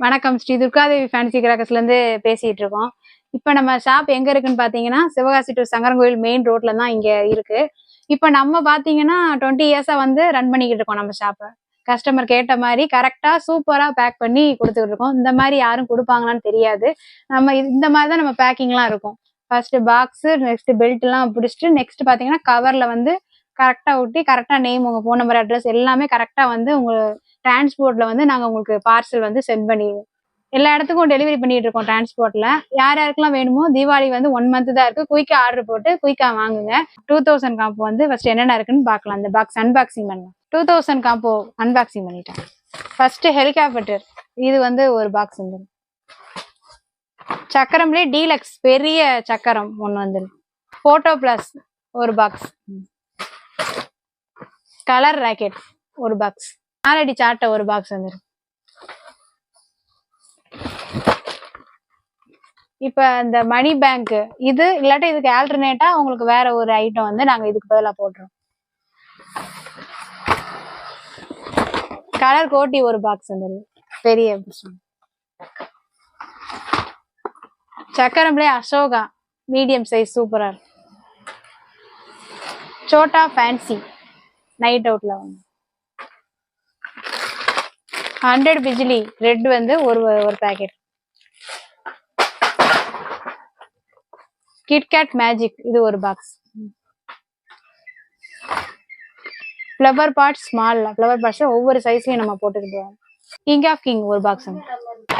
வணக்கம். ஸ்ரீ துர்காதேவி ஃபேன்சி கிராக்கர்ஸ்லேருந்து பேசிகிட்டு இருக்கோம். இப்போ நம்ம ஷாப் எங்கே இருக்குன்னு பார்த்தீங்கன்னா சிவகாசி டு சங்கரன்கோயில் மெயின் ரோட்ல தான் இங்கே இருக்குது இப்போ நம்ம பார்த்தீங்கன்னா டுவெண்ட்டி இயர்ஸாக வந்து ரன் பண்ணிக்கிட்டு இருக்கோம் நம்ம ஷாப்பை கஸ்டமர் கேட்ட மாதிரி கரெக்டாக சூப்பராக பேக் பண்ணி கொடுத்துக்கிட்டு இருக்கோம். இந்த மாதிரி யாரும் கொடுப்பாங்களான்னு தெரியாது. நம்ம இந்த மாதிரி தான் நம்ம பேக்கிங்லாம் இருக்கும். ஃபர்ஸ்ட் பாக்ஸு நெக்ஸ்ட் பெல்ட்லாம் பிடிச்சிட்டு நெக்ஸ்ட் பார்த்தீங்கன்னா கவரில் வந்து கரெக்டாக ஒட்டி கரெக்டாக நேம் உங்கள் ஃபோன் நம்பர் அட்ரஸ் எல்லாமே கரெக்டாக வந்து உங்கள் டிரான்ஸ்போர்ட்ல வந்து நாங்க உங்களுக்கு பார்சல் வந்து சென்ட் பண்ணிடுவோம் எல்லா இடத்துக்கும் டெலிவரி பண்ணிட்டு இருக்கோம் டிரான்ஸ்போர்ட்ல யார் யாருக்கெல்லாம் வேணுமோ தீபாவளி வந்து ஒன் மந்த் தான் இருக்கு. குயிக்கா ஆர்டர் போட்டு குயிக்கா வாங்குங்க. டூ தௌசண்ட் காம்போ வந்து ஃபர்ஸ்ட் என்னென்ன இருக்குன்னு பார்க்கலாம். அந்த பாக்ஸ் அன்பாக்சிங் பண்ணலாம். டூ தௌசண்ட் காம்போ அன்பாக்சிங் பண்ணிட்டேன். ஃபர்ஸ்ட் ஹெலிகாப்டர் இது வந்து ஒரு பாக்ஸ் வந்துடும் சக்கரம்லேயே டீலக்ஸ் பெரிய சக்கரம் ஒன்று வந்துடும் போட்டோ பிளஸ் ஒரு பாக்ஸ் கலர் ராக்கெட் ஒரு பாக்ஸ் ஆல்ரெடி சாட்டை ஒரு பாக்ஸ் வந்துடும் இப்ப இந்த மணி பேங்க் இது இல்லாட்டி இதுக்கு ஆல்டர்னேட்டா உங்களுக்கு வேற ஒரு ஐட்டம் வந்து நாங்க இதுக்கு பதிலா போடுறோம் கலர் கோட்டி ஒரு பாக்ஸ் வந்துருது பெரிய சக்கரம்லே அசோகா மீடியம் சைஸ் சூப்பரா இருக்கும் சோட்டா ஃபேன்சி நைட் அவுட்ல வந்து. ஹண்ட்ரட் பிஜிலி ரெட் வந்து ஒரு ஒரு பேக்கெட் கிட்கேட் மேஜிக் இது ஒரு box flower pot small flower pots ஒவ்வொரு சைஸ்லையும் நம்ம போட்டுக்கிட்டு கிங் ஆஃப் கிங் ஒரு பாக்ஸ்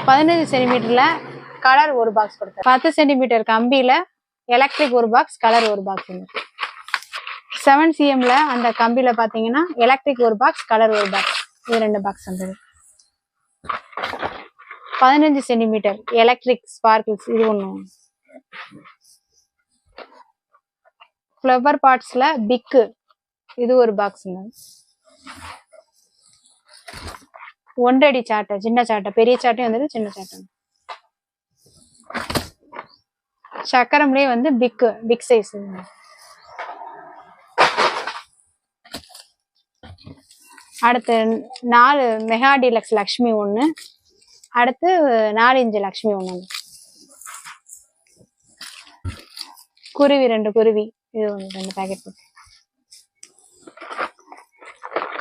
பதினஞ்சு சென்டிமீட்டர்ல கலர் ஒரு பாக்ஸ் கொடுத்தேன். பத்து சென்டிமீட்டர் கம்பியில எலக்ட்ரிக் ஒரு பாக்ஸ் கலர் ஒரு பாக்ஸ் செவன் சிஎம்ல அந்த கம்பியில பாத்தீங்கன்னா எலக்ட்ரிக் ஒரு பாக்ஸ் கலர் ஒரு பாக்ஸ் இது ரெண்டு பாக்ஸ் வந்தது. பதினஞ்சு சென்டிமீட்டர். எலக்ட்ரிக் ஸ்பார்க்கிள்ஸ் இது ஒன்று ஃப்ளவர் பாட்ஸில் பிக்கு இது ஒரு பாக்ஸுங்க ஒன்றடி சாட்டை சின்ன சாட்டை பெரிய சாட்டையும் வந்துட்டு சின்ன சாட்டை. சக்கரம்லேயே வந்து பிக்கு பிக் சைஸ் அடுத்து நாலு மெகா டீலக்ஸ் லக்ஷ்மி ஒன்று அடுத்து நாலு இஞ்சு லக்ஷ்மி ஒன்று குருவி ரெண்டு குருவி. இது ஒன்று ரெண்டு பேக்கெட் போட்டு.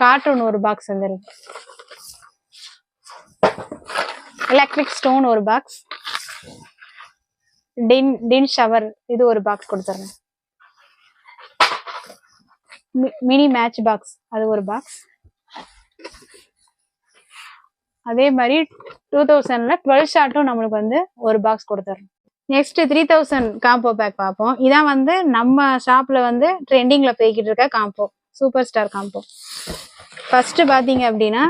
கார்ட்டூன் ஒரு பாக்ஸ் வந்துருக்கு எலக்ட்ரிக் ஸ்டோன் ஒரு பாக்ஸ் டின் டின் ஷவர் இது ஒரு பாக்ஸ் கொடுத்துருங்க மினி மேட்ச் பாக்ஸ் அது ஒரு பாக்ஸ் அதே மாதிரி டூ தௌசண்ட்ல டுவெல் ஷார்ட்டும் நம்மளுக்கு வந்து ஒரு பாக்ஸ் கொடுத்துட்றோம் next three thousand combo pack பார்ப்போம். இதான் வந்து நம்ம ஷாப்ல வந்து ட்ரெண்டிங்ல போய்கிட்டு இருக்க combo super star combo first பாத்தீங்க அப்படின்னா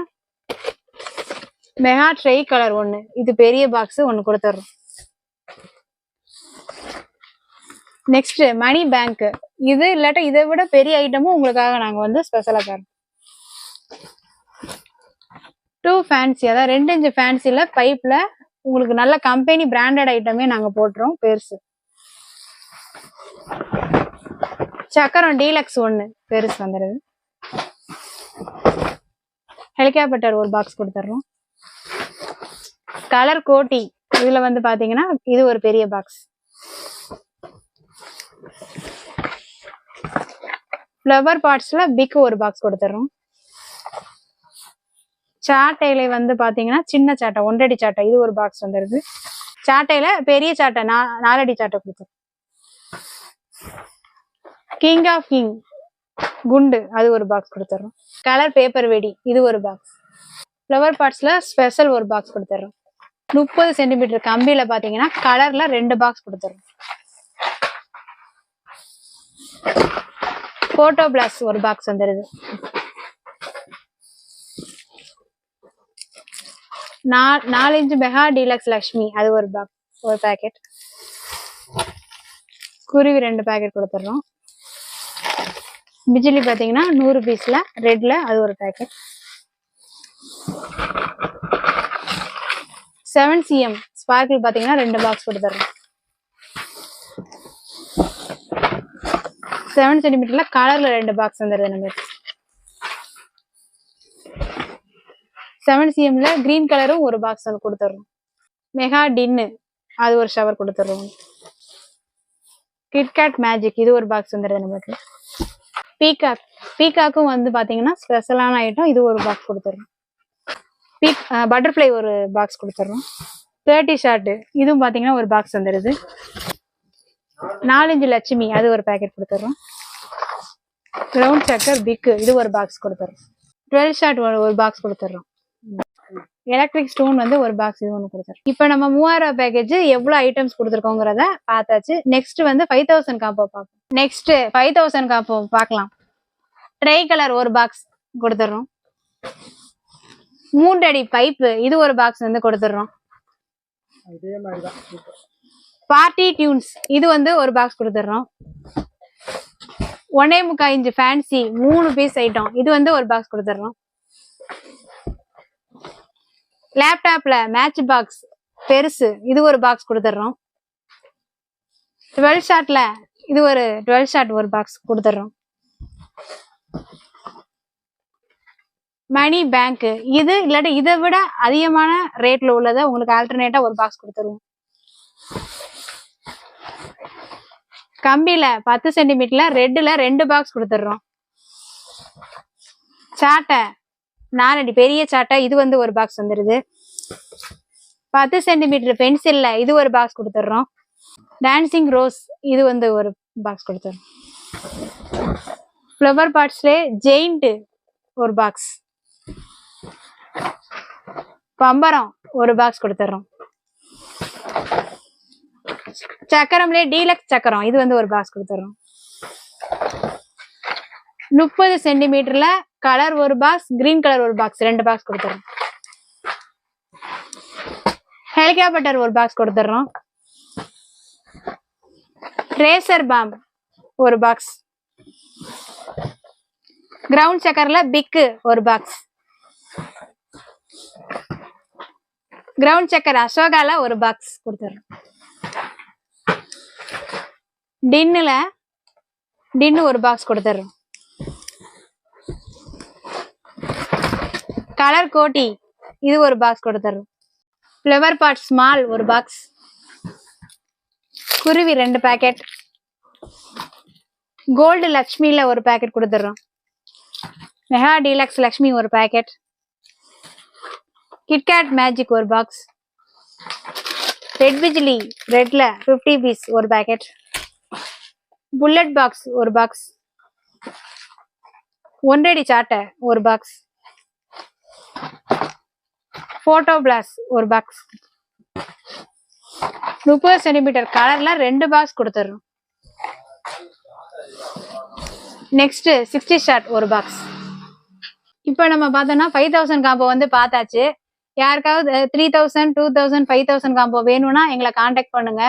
மெகா ட்ரை கலர் ஒன்று இது பெரிய பாக்ஸ் ஒன்று கொடுத்துட்றோம் நெக்ஸ்ட் மணி பேங்க் இது இல்லாட்டா இதை விட பெரிய ஐட்டமும் உங்களுக்காக நாங்க வந்து ஸ்பெஷலா தரோம் டூ ஃபேன்சி அதாவது ரெண்டு இன்ச்சு ஃபேன்சியில் பைப்பில் உங்களுக்கு நல்ல கம்பெனி பிராண்டட் ஐட்டமே நாங்கள் போட்டுறோம் பெருசு. சக்கரம் டீலக்ஸ் ஒன்று பெருசு வந்துடுது ஹெலிகாப்டர் ஒரு பாக்ஸ் கொடுத்துட்றோம் கலர் கோட்டி இதில் வந்து பார்த்தீங்கன்னா இது ஒரு பெரிய பாக்ஸ் ஃப்ளவர் பார்ட்ஸில் பிக் ஒரு பாக்ஸ் கொடுத்துட்றோம் சாட்டையில வந்து பாத்தீங்கன்னா சின்ன சாட்டை ஒன்றடி சாட்டை இது ஒரு பாக்ஸ் வந்துருது சாட்டையில பெரிய சாட்டை நா- நாலடி சாட்டை கொடுத்துரும் கிங் ஆஃப் கிங் குண்டு அது ஒரு பாக்ஸ் கொடுத்துறோம். கலர் பேப்பர் வெடி இது ஒரு பாக்ஸ் ஃப்ளவர் பாட்ஸ்ல ஸ்பெஷல் ஒரு பாக்ஸ் கொடுத்துறோம். முப்பது சென்டிமீட்டர் கம்பியில பாத்தீங்கன்னா கலர்ல ரெண்டு பாக்ஸ் கொடுத்துறோம். போட்டோ பிளாஸ் ஒரு பாக்ஸ் வந்துருது. நா- நாலஞ்சு மெகா டீலக்ஸ் லக்ஷ்மி அது ஒரு பாக்ஸ் ஒரு பேக்கெட் குருவி ரெண்டு பேக்கெட் கொடுத்துட்றோம் பிஜிலி பார்த்தீங்கன்னா நூறு பீஸ்ல ரெட்டில் அது ஒரு பேக்கெட் செவன் சிஎம் ஸ்பார்க்கிள் பார்த்தீங்கன்னா ரெண்டு பாக்ஸ் கொடுத்துட்றோம் செவன் சென்டிமீட்டரில் கலரில் ரெண்டு பாக்ஸ் வந்துடுது நம்மளுக்கு. செவன் சிஎம்ல கிரீன் கலரும் ஒரு பாக்ஸ் வந்து கொடுத்துட்றோம் மெகா டின்னு அது ஒரு ஷவர் கொடுத்துட்றோம் கிட்கேட் மேஜிக் இது ஒரு பாக்ஸ் வந்துடுது நம்மளுக்கு. பீகாக் பீகாக்கும் வந்து பார்த்தீங்கன்னா ஸ்பெஷலான ஐட்டம் இது ஒரு பாக்ஸ் கொடுத்துட்றோம் பீக் பட்டர்ஃப்ளை ஒரு பாக்ஸ் கொடுத்துட்றோம் தேர்ட்டி ஷார்ட்டு இதுவும் பார்த்தீங்கன்னா ஒரு பாக்ஸ் வந்துடுது நாலஞ்சு லட்சுமி அது ஒரு பேக்கெட் கொடுத்துட்றோம் க்ரௌண்ட் சக்கர் பிக்கு இது ஒரு பாக்ஸ் கொடுத்துட்றோம் டுவெல் ஷார்ட் ஒரு பாக்ஸ் கொடுத்துட்றோம் எலக்ட்ரிக் ஸ்டோன் வந்து ஒரு பாக்ஸ் இது ஒன்று கொடுத்துருக்கோம் இப்போ நம்ம மூவாயிரம் பேக்கேஜ் எவ்வளோ ஐட்டம்ஸ் கொடுத்துருக்கோங்கிறத பார்த்தாச்சு. நெக்ஸ்ட் வந்து ஃபைவ் தௌசண்ட் காம்போ பார்ப்போம். நெக்ஸ்ட் ஃபைவ் தௌசண்ட் காம்போ பார்க்கலாம். ட்ரை கலர் ஒரு பாக்ஸ் கொடுத்துட்றோம். மூன்றடி பைப்பு இது ஒரு பாக்ஸ் வந்து கொடுத்துட்றோம். பார்ட்டி டியூன்ஸ் இது வந்து ஒரு பாக்ஸ் கொடுத்துட்றோம். ஒன்னே முக்கால் இன்ச்சு ஃபேன்சி மூணு பீஸ் ஐட்டம் இது வந்து ஒரு பாக்ஸ் கொடுத்துட்றோம். லேப்டாப்ல மேட்ச் பாக்ஸ் பெருசு. இது ஒரு பாக்ஸ் கொடுத்துட்றோம். டுவெல் ஷாட்ல இது ஒரு டுவெல் ஷாட் ஒரு பாக்ஸ் கொடுத்துட்றோம். மணி பேங்க் இது இல்லாட்டி இதை விட அதிகமான ரேட்ல உள்ளதை உங்களுக்கு ஆல்டர்னேட்டா ஒரு பாக்ஸ் கொடுத்துருவோம். கம்பியில பத்து சென்டிமீட்டர்ல ரெட்டுல ரெண்டு பாக்ஸ் கொடுத்துட்றோம். சாட்டை நாலடி பெரிய சாட்டா இது வந்து ஒரு பாக்ஸ் வந்துடுது பத்து சென்டிமீட்டர் பென்சில்ல இது ஒரு பாக்ஸ் கொடுத்துட்றோம் டான்சிங் ரோஸ் இது வந்து ஒரு பாக்ஸ் கொடுத்துட்றோம் ஃப்ளவர் பாட்ஸ்ல ஜெயிண்ட் ஒரு பாக்ஸ் பம்பரம் ஒரு பாக்ஸ் கொடுத்துட்றோம் சக்கரம்ல டீலக்ஸ் சக்கரம் இது வந்து ஒரு பாக்ஸ் கொடுத்துட்றோம் முப்பது சென்டிமீட்டர்ல கலர் ஒரு பாக்ஸ் கிரீன் கலர் ஒரு பாக்ஸ் ரெண்டு பாக்ஸ் கொடுத்துறோம். ஹெலிகாப்டர் ஒரு பாக்ஸ் கொடுத்துட்றோம் ரேசர் பாம் ஒரு பாக்ஸ் கிரவுண்ட் செக்கர்ல பிக்கு ஒரு பாக்ஸ் கிரவுண்ட் சக்கர் அசோகால ஒரு பாக்ஸ் கொடுத்துறோம். டின்னுல டின்னு ஒரு பாக்ஸ் கொடுத்துட்றோம் கலர் கோட்டி இது ஒரு பாக்ஸ் கொடுத்துட்றோம் ஃப்ளவர் பாட் ஸ்மால் ஒரு பாக்ஸ் குருவி ரெண்டு பேக்கெட் கோல்டு லக்ஷ்மியில ஒரு பேக்கெட் கொடுத்துட்றோம் மெகா டீலக்ஸ் லக்ஷ்மி ஒரு பேக்கெட் கிட்கேட் மேஜிக் ஒரு பாக்ஸ் ரெட் பிஜிலி ரெட்ல ஃபிஃப்டி பீஸ் ஒரு பேக்கெட் புல்லட் பாக்ஸ் ஒரு பாக்ஸ் ஒன்றடி சாட்டை ஒரு பாக்ஸ் போட்டோ பிளாஸ் ஒரு பாக்ஸ் முப்பது சென்டிமீட்டர் கலர்ல ரெண்டு பாக்ஸ் கொடுத்துடுறோம் நெக்ஸ்ட் சிக்ஸ்டி ஷார்ட் ஒரு பாக்ஸ் இப்போ நம்ம பார்த்தோம்னா ஃபைவ் தௌசண்ட் காம்போ வந்து பார்த்தாச்சு. யாருக்காவது three thousand two thousand five thousand combo வேணும்னா எங்களை காண்டாக்ட் பண்ணுங்க.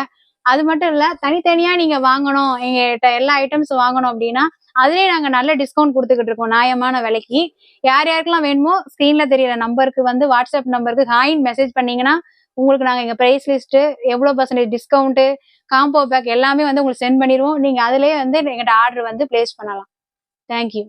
அது மட்டும் இல்ல தனித்தனியா நீங்க வாங்கணும். எங்கள்கிட்ட எல்லா ஐட்டம்ஸ் வாங்கணும் அப்படின்னா அதுலேயே நாங்கள் நல்ல டிஸ்கவுண்ட் கொடுத்துக்கிட்டு இருக்கோம் நியாயமான விலைக்கு. யார் யாருக்கெல்லாம் வேணுமோ ஸ்க்ரீனில் தெரியற நம்பருக்கு வந்து வாட்ஸ்அப் நம்பருக்கு ஹாயின் மெசேஜ் பண்ணீங்கன்னா உங்களுக்கு நாங்கள் எங்கள் ப்ரைஸ் லிஸ்ட்டு எவ்வளோ பர்சன்டேஜ் டிஸ்கவுண்ட்டு காம்போ பேக் எல்லாமே வந்து உங்களுக்கு சென்ட் பண்ணிடுவோம். நீங்கள் அதுலயே வந்து எங்கள்கிட்ட ஆர்டர் வந்து பிளேஸ் பண்ணலாம். தேங்க்யூ